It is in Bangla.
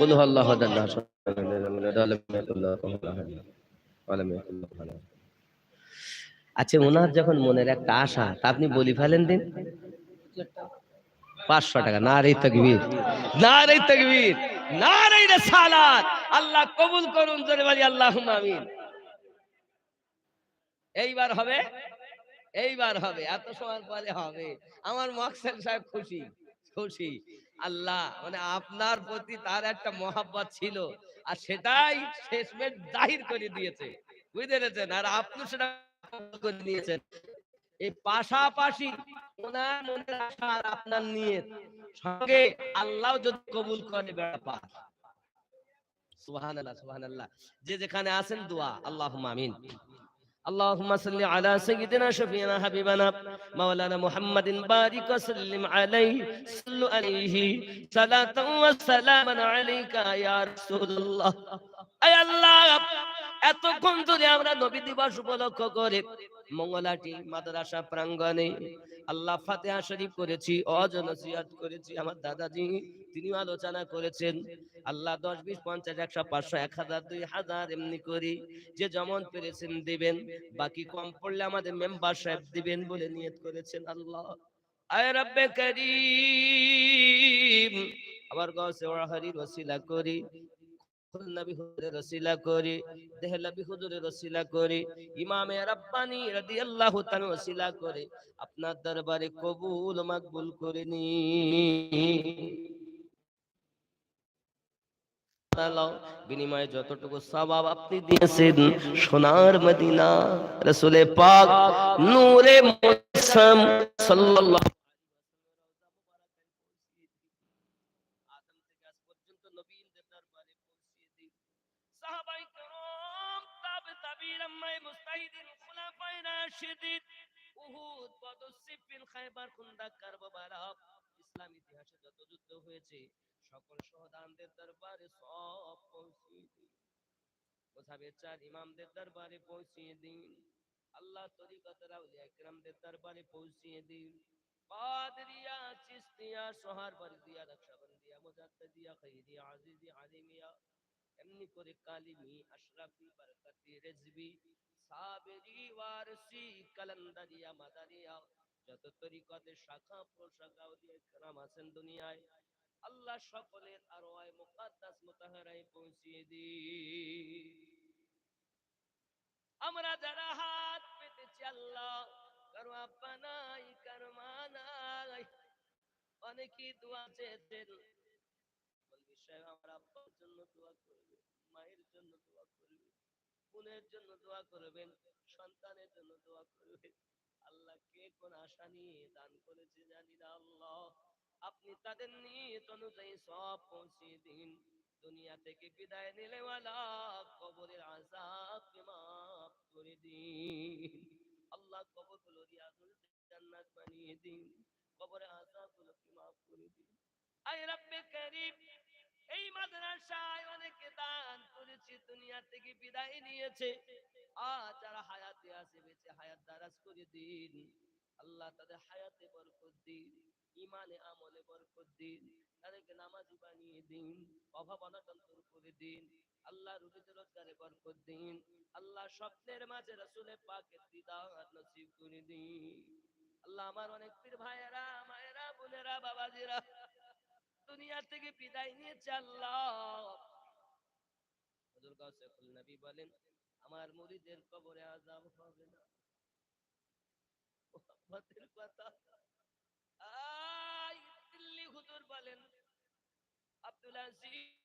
قل هو الله احد الله الصمد لم يكن له كفوا احد ولم يكن له كفوا احد আচ্ছা ওনার যখন মনের একটা আশা তা আপনি বলি ফেলেন দিন পাঁচশো টাকা না রে তকবীর না রে তকবীর আল্লাহ কবুল করুন আল্লাহ এইবার হবে? এইবার হবে, এত সময় পরে হবে। আমার মকসেল সাহেব খুশি খুশি। আল্লাহ মানে আপনার প্রতি তার একটা মহাব্বত ছিল, আর সেটাই শেষমেশ জাহির করে দিয়েছে। বুঝতে পেরেছেন? আর আপনি সেটা করে নিয়েছেন। এই পাশাপাশি ওনার মনের আশা আর আপনার নিয়ে সঙ্গে আল্লাহ যদি কবুল করে ব্যাপার সুবহানাল্লাহ সুবহানাল্লাহ যে যেখানে আছেন দোয়া আল্লাহুম্মা আমিন اللهم صل على سيدنا شفينا حبيبنا مولانا محمد بارك وسلم عليه صلوا عليه صلاة وسلاما عليك يا رسول الله اي الله এতক্ষণ ধরে আমরা নবী দিবস উপলক্ষ করে মঙ্গলাটি মাদ্রাসা প্রাঙ্গণে আল্লাহ ফাতেহা শরীফ করেছি অজনসিয়াত করেছি, আমার দাদাজি তিনি আলোচনা করেছেন। আল্লাহ দশ, বিশ, পঞ্চাশ, একশো, পাঁচশো, এক হাজার, দুই হাজার এমনি করি, যে যেমন পেরেছেন দিবেন, বাকি কম পড়লে আমাদের মেম্বার সাহেব দিবেন বলে নিয়ত করেছেন আল্লাহ। আয় রব্বে করিম, আবার গসে ওয়াহারির ওসিলা করি আপনার দরবারে কবুল মাকবুল করে নি। বিনিময়ে যতটুকু সবাব আপনি দিয়েছেন, সোনার মদিনা রসুলে পাক, নূরে মুসাম সাল্লাল্লাহু আম্মাই খুলাফায়ে রাশিদিন। উহুদ বদর সিফিন খায়বার খুন্দক কারবালা ইসলাম ইতিহাসে যত যুদ্ধ হয়েছে, সকল শহদানদের দরবারে সব পৌঁছিয়ে দিন। মুসাফির চার ইমামদের দরবারে পৌঁছিয়ে দিন। আল্লাহ তরিকতের আউলিয়া কিরামদের দরবারে পৌঁছিয়ে দিন। কাদরিয়া চিস্তিয়া সোহার বরদিয়া নকশবন্দিয়া মুজাদ্দিয়া খৈরিয়া, আজিজি, আলিমিয়া, এমনি করে কালিমি, আশরাফি, বরকতি, রেজবি আল্লাহ সকলের আর মুকাদ্দাস মুতাহারায় পৌঁছিয়ে দি আমরা যারা হাত পেতেছি আল্লাহ, কারও আপা নাই দোয়া চেয়েছেন। বলবি সাহেব, আমার আব্বার জন্য দোয়া করবে, মায়ের জন্য দোয়া করবে। বোনের জন্য দোয়া করবেন, সন্তানের জন্য দোয়া করবেন। আল্লাহ কে কোন আশা নিয়ে দান করেছে জানি না আল্লাহ। আপনি তাদের নিয়ত অনুযায়ী সব পৌঁছিয়ে দিন। দুনিয়া থেকে বিদায় নিলে কবরের আযাবকে মাফ করে দিন। আল্লাহ কবরগুলো রিয়াজুল জান্নাত বানিয়ে দিন। কবরে আযাবগুলোকে মাফ করে দিন। আয় রব্বে করিম এই মাদ্রাসায় অনেকে দান করেছে, দুনিয়া থেকে বিদায় নিয়েছে। আজ যারা হায়াতে আছে, বেঁচে হায়াত দারাজ করে দিন। আল্লাহ তাদের হায়াতে বরকত দিন ইমানে আমলে বরকত দিন, তাদেরকে নামাজি বানিয়ে দিন, অভাব অনটন দূর করে দিন। আল্লাহ রুজিতে রোজগারে বরকত দিন। আল্লাহ স্বপ্নের মাঝে রাসূলের পাকের দিদার নসিব করে দিন। আল্লাহ আমার অনেক পীর ভাইয়েরা, মায়েরা, বোনেরা, বাবাজিরা দুনিয়া থেকে বিদায় নিয়েছে আল্লাহ বলেন, আমার মুরিদের কবরে আযাব হবে না। দিল্লি হুজুর বলেন, আব্দুল আজিজ